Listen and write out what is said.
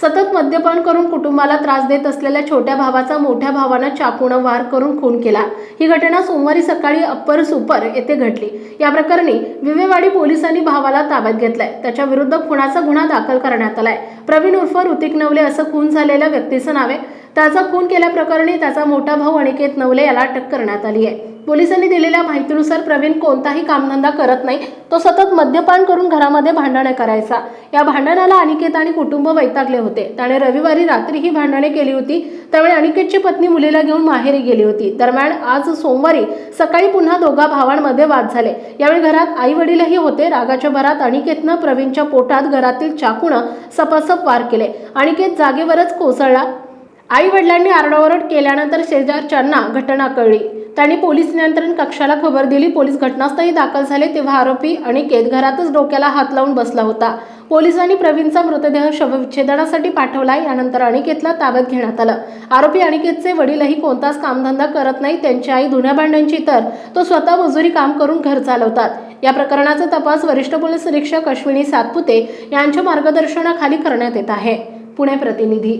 सतत मद्यपान करून कुटुंबाला त्रास देत असलेल्या छोट्या भावाचा मोठ्या भावानं चाकूनं वार करून खून केला. ही घटना सोमवारी सकाळी अप्पर सुपर येथे घडली. या प्रकरणी विवेवाडी पोलिसांनी भावाला ताब्यात घेतलाय. त्याच्या विरुद्ध खुनाचा गुन्हा दाखल करण्यात आलाय. प्रवीण उर्फ ऋतिक नवले असं खून झालेल्या व्यक्तीचं नाव आहे. त्याचा खून केल्याप्रकरणी त्याचा मोठा भाऊ अनिकेत नवले याला अटक करण्यात आली आहे. पोलिसांनी दिलेल्या माहितीनुसार प्रवीण कोणताही कामधंदा करत नाही तो सतत मद्यपान करून घरामध्ये भांडणे करायचा. या भांडणाला अनिकेत आणि कुटुंब वैतागले होते. त्याने रविवारी रात्री ही भांडणे केली होती. त्यावेळी अनिकेतची पत्नी मुलीला घेऊन माहेरी गेली होती. दरम्यान आज सोमवारी सकाळी पुन्हा दोघा भावांमध्ये वाद झाले. यावेळी घरात आई वडीलही होते. रागाच्या भरात अनिकेतनं प्रवीणच्या पोटात घरातील चाकूनं सपासप वार केले. अनिकेत जागेवरच कोसळला. आई वडिलांनी आरडाओरड केल्यानंतर शेजारच्यांना घटना कळली. त्यांनी पोलीस नियंत्रण कक्षाला खबर दिली. पोलीस घटनास्थळी दाखल झाले तेव्हा आरोपी अनिकेत घरातच डोक्याला हात लावून बसला होता. पोलिसांनी प्रवीणचा मृतदेह शवविच्छेदनासाठी पाठवला. यानंतर अनिकेतला ताब्यात घेण्यात आलं. आरोपी अनिकेतचे वडीलही कोणताच कामधंदा करत नाही. त्यांची आई धुण्या भांड्यांची तर तो स्वतः मजुरी काम करून घर चालवतात. या प्रकरणाचा तपास वरिष्ठ पोलीस निरीक्षक अश्विनी सातपुते यांच्या मार्गदर्शनाखाली करण्यात येत आहे. पुणे प्रतिनिधी